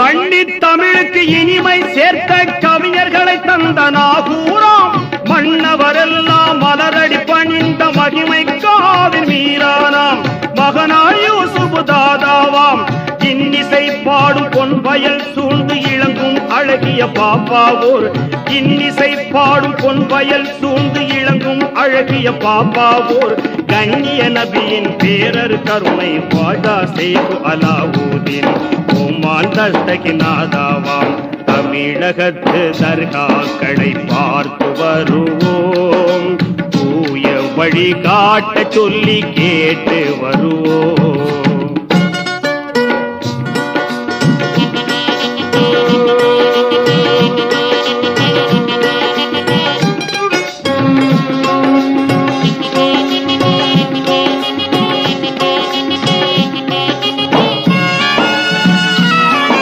கண்ணி தமிழுக்கு இனிமை சேர்த்த கவிஞர்களை தந்த நாகூராம் மன்னவரெல்லாம் மலரடி பணிந்த மகிமை காவின் மீறானாம் மகனாய் சுபுதாதாவாம் இன்னிசை பாடும் பொன் வயல் சூழ்ந்து இளங்கும் அழகிய பாப்பாவோர் இன்னிசை பாடும் பொன் வயல் சூழ்ந்து இளங்கும் அழகிய பாப்பாவோர் கண்ணிய நபியின் பேரர் கருணை பாடா சேகு அலாவூதின். ஓமான் தஸ்தகிநாதாவாம் தமிழகத்து தர்காக்களை பார்த்து வருவோம். தூய வழிகாட்ட சொல்லி கேட்டு வருவோம்.